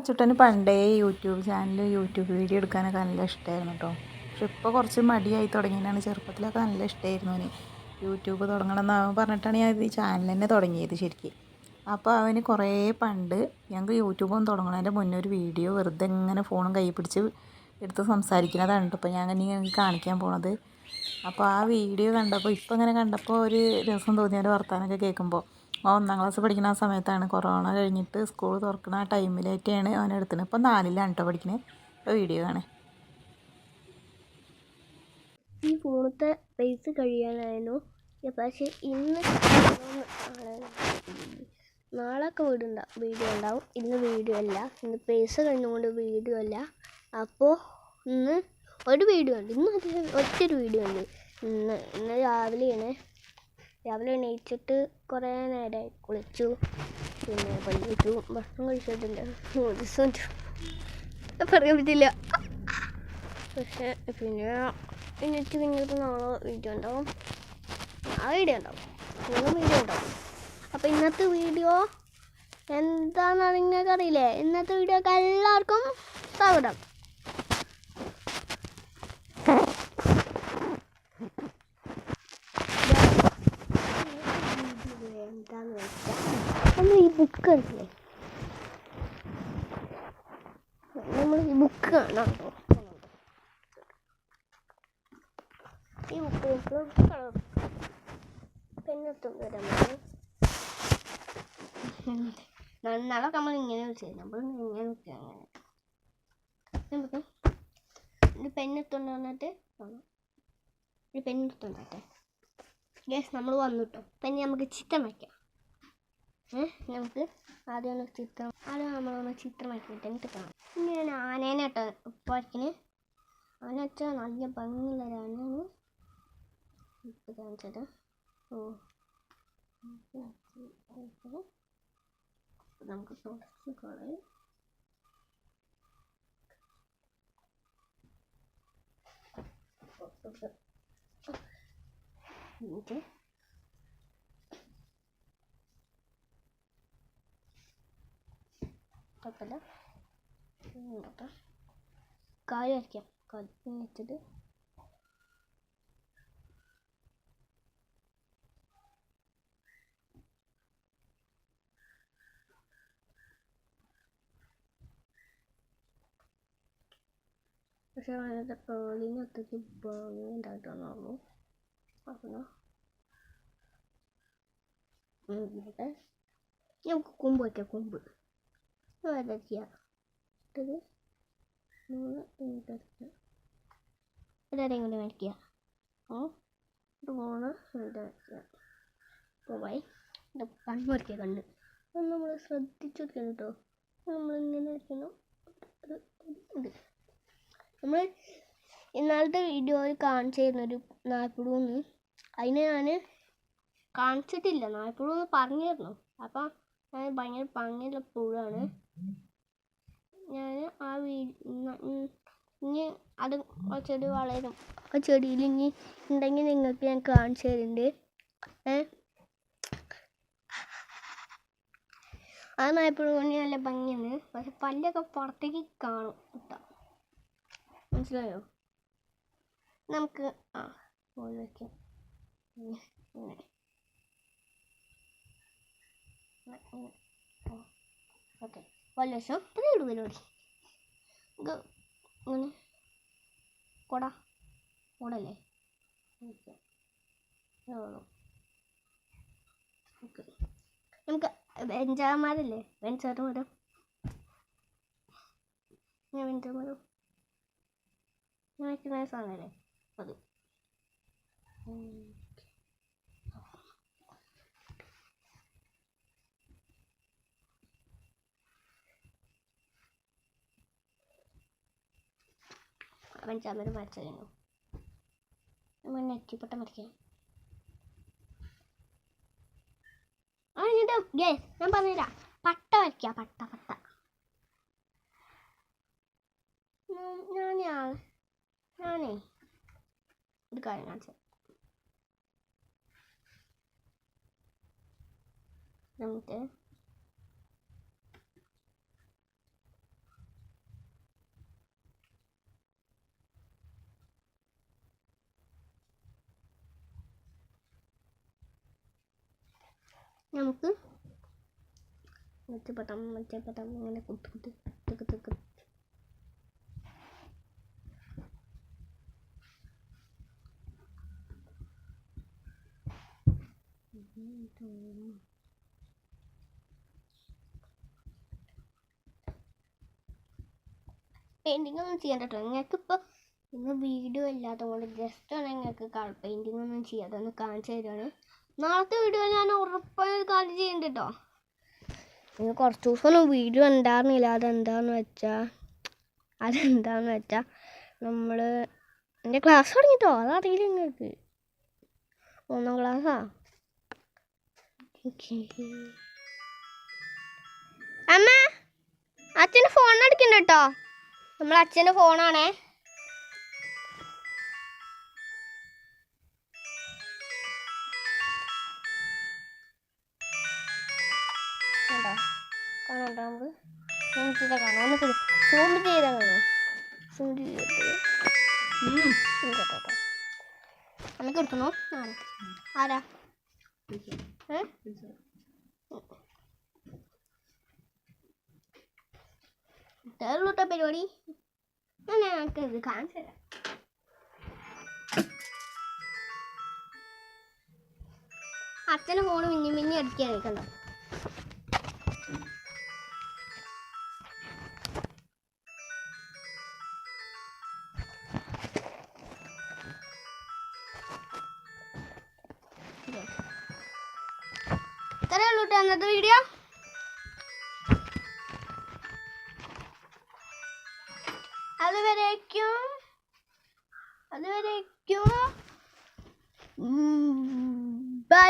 അച്ചുട്ടന് പണ്ടേ YouTube channel YouTube video എടുക്കാനൊക്കെ നല്ല ഇഷ്ടമായിരുന്നു കേട്ടോ പക്ഷെ ഇപ്പോൾ കുറച്ച് മടിയായി തുടങ്ങിയതാണ്. ചെറുപ്പത്തിലൊക്കെ നല്ല ഇഷ്ടമായിരുന്നു അവന്. യൂട്യൂബ് തുടങ്ങണം എന്ന് പറഞ്ഞിട്ടാണ് ഞാൻ ഈ ചാനൽ തന്നെ തുടങ്ങിയത് ശരിക്കും. അപ്പോൾ അവന് കുറേ പണ്ട് ഞങ്ങൾക്ക് യൂട്യൂബ് ഒന്ന് തുടങ്ങണതിന്റെ മുന്നേ ഒരു വീഡിയോ വെറുതെ ഇങ്ങനെ ഫോണും കൈ പിടിച്ച് എടുത്ത് സംസാരിക്കുന്നതാണ് കേട്ടോ ഇപ്പോൾ ഞാൻ ഇങ്ങനെ കാണിക്കാൻ പോണത്. അപ്പോൾ ആ വീഡിയോ കണ്ടപ്പോൾ ഇപ്പോൾ ഇങ്ങനെ കണ്ടപ്പോൾ ഒരു രസം തോന്നി അവന്റെ വർത്താനമൊക്കെ കേൾക്കുമ്പോൾ അവൻ ഒന്നാം ക്ലാസ് പഠിക്കുന്ന സമയത്താണ് കൊറോണ കഴിഞ്ഞിട്ട് സ്കൂൾ തുറക്കുന്ന ആ ടൈമിലായിട്ടാണ് അവൻ എടുത്തത്. ഇപ്പം നാലിലാണ് കേട്ടോ പഠിക്കുന്നത് ഇപ്പോൾ വീഡിയോ കാണേ ഈ ഫോണത്തെ പൈസ കഴിയാനായിരുന്നു പക്ഷേ ഇന്ന് നാളെയൊക്കെ വീടുണ്ട. വീഡിയോ ഉണ്ടാവും. ഇന്ന് വീഡിയോ അല്ല. ഇന്ന് പൈസ കഴിഞ്ഞുകൊണ്ട് വീഡിയോ അല്ല. അപ്പോൾ ഇന്ന് ഒരു വീഡിയോ ഉണ്ട്. ഇന്ന് ഒറ്റ ഒരു വീഡിയോ ഉണ്ട്. ഇന്ന് ഇന്ന് രാവിലെയാണ് രാവിലെ എണീച്ചിട്ട് കുറേ നേരമായി കുളിച്ചു. പിന്നെ പള്ളിച്ചു ഭക്ഷണം കഴിച്ചിട്ടില്ല ദിവസം പറയാൻ പറ്റില്ല. പക്ഷേ പിന്നെ എന്നിട്ട് കഴിഞ്ഞിട്ട് നാളെ വീഡിയോ ഉണ്ടാവും. ആ വീഡിയോ ഉണ്ടാവും. ഇന്നും വീഡിയോ ഉണ്ടാവും. അപ്പോൾ ഇന്നത്തെ വീഡിയോ എന്താണെന്ന് നിങ്ങൾക്കറിയില്ലേ? ഇന്നത്തെ വീഡിയോക്ക് എല്ലാവർക്കും സ്വാഗതം എന്താന്ന് വെച്ചാൽ നമ്മൾ ഈ ബുക്ക് നമ്മൾ ഈ ബുക്ക് കാണാം. ഈ ബുക്ക് കളർ നാളെ നമ്മൾ ഇങ്ങനെ വെച്ചാൽ നമ്മൾ ഇങ്ങനെ വെക്കുക അങ്ങനെ. നമുക്ക് ഒരു പെണ്ണെത്തുണ്ട് വന്നിട്ട് ഒരു പെണ്ണെത്തുണ്ടാട്ടെ ഗ്യാസ് നമ്മൾ വന്നു കേട്ടോ പിന്നെ നമുക്ക് ചിത്രം വയ്ക്കാം. നമുക്ക് ആദ്യം ഒന്ന് ചിത്രം ആദ്യം നമ്മളൊന്ന് ചിത്രം എന്നിട്ട് കാണാം. ഇനി ഞാൻ ആനേനെ കേട്ടോ ഉപ്പാക്കിന്. ആന വെച്ചാൽ നല്ല ഭംഗിയുള്ള ആനയാണ്. ഇപ്പം കാണിച്ചത്. ഓ. നമുക്ക് തുടച്ച് കളയും എന്നിട്ട് Bakalım. Burada. Gayet yap. ini netledi. Saya ada perlinya tadi bangun dari lalu. Apa nih? Hmm, guys. Ya, kumbu aja kumbu. വരയ്ക്കുക ഇട്ടത് മൂന്ന് മിനിറ്റ് വരയ്ക്കുക എല്ലാവരെയും കൂടി വരയ്ക്കുക ഓ മൂന്ന് മിനിറ്റ് വരയ്ക്കുക പോയി കണ്ണ് വരയ്ക്കുക കണ്ണ് അത് നമ്മൾ ശ്രദ്ധിച്ച് വയ്ക്കണം കേട്ടോ നമ്മളിങ്ങനെ വരയ്ക്കണം ഒരു നമ്മൾ ഇന്നാളത്തെ വീഡിയോയിൽ കാണിച്ചിരുന്നൊരു നായ്പ്പുഴൂന്ന് അതിന് ഞാൻ കാണിച്ചിട്ടില്ല നായ്പ്പുഴൂന്ന് പറഞ്ഞിരുന്നു അപ്പം ഞാൻ ഭയങ്കര ഭംഗിയുള്ള പുഴാണ് ഞാൻ ആ ഇനി അത് ആ ചെടി വളരും. ആ ചെടിയിൽ ഇനി ഉണ്ടെങ്കിൽ നിങ്ങൾക്ക് ഞാൻ കാണിച്ചു തരുന്നുണ്ട് ഏ? ആ കൊണ്ട് നല്ല ഭംഗിയാണ്. പക്ഷെ പല്ലൊക്കെ പുറത്തേക്ക് കാണും മനസ്സിലായോ? നമുക്ക് ആ ഇങ്ങനെ. ഓക്കെ. ഉള്ളൂ പരിപാടി നമുക്ക് ഇങ്ങനെ കൊട. കൊടല്ലേ? നമുക്ക് വെഞ്ചാമാരല്ലേ? വെഞ്ചാറ് മരം. ഞാൻ വെഞ്ചാമരം ഞാൻ വയ്ക്കുന്ന സാധനമല്ലേ? അത്. അവൻ ചമരം വരച്ചു നമ്മൾ നെറ്റിപ്പട്ടം വരയ്ക്കാം ഞാൻ പറഞ്ഞുതരാം. പട്ട വരയ്ക്ക പട്ട പട്ട. ഞാൻ ഞാൻ ഞാനേ ഒരു കാര്യം കാണിച്ചു. നമുക്ക് മെച്ചപ്പെട്ടാം മെച്ചപ്പെട്ടാം ഇങ്ങനെ കുത്ത് കുത്ത് തെക്ക് കുത്ത് പെയിന്റിങ് ഒന്നും ചെയ്യാൻ നിങ്ങൾക്ക് ഇപ്പോൾ ഇന്ന് വീഡിയോ ഇല്ലാത്തതുകൊണ്ട് ജസ്റ്റ് ആണ് നിങ്ങൾക്ക് കളർ പെയിന്റിങ് ഒന്നും ചെയ്യാതെ ഒന്ന് കാണിച്ചു തരുവാണ്. നാളത്തെ വീഡിയോ ഞാൻ ഉറപ്പായും കാര്യം ചെയ്യുന്നുണ്ട് കേട്ടോ. നിങ്ങൾ കുറച്ച് ദിവസമൊന്നും വീഡിയോ ഉണ്ടായിരുന്നില്ല. അതെന്താന്ന് വെച്ചാ അതെന്താന്ന് വെച്ചാ നമ്മൾ എന്റെ ക്ലാസ് തുടങ്ങിട്ടോ? അതറിയില്ല നിങ്ങൾക്ക് ഒന്നാം ക്ലാസ്സാ അമ്മ അച്ഛന് ഫോൺ അടിക്കണ്ട കേട്ടോ. നമ്മളെ അച്ഛന്റെ ഫോണാണേ നമുക്ക് സൂം ചെയ്താൽ കാണാം ഒന്ന് സൂം ചെയ്താൽ സൂം ചെയ്തിട്ട് അമ്മയ്ക്ക് ആരാ? പരിപാടി. ഞാൻ ഞങ്ങൾക്ക് ഇത് കാണിച്ചു തരാം. അച്ഛന്റെ ഫോണ് മിന്നി മിന്നി അടിക്കാൻ കണ്ടോ? ഉള്ളൂ അന്നത്തെ വീഡിയോ അതുവരേക്കും. അതുവരേക്കും. ബൈ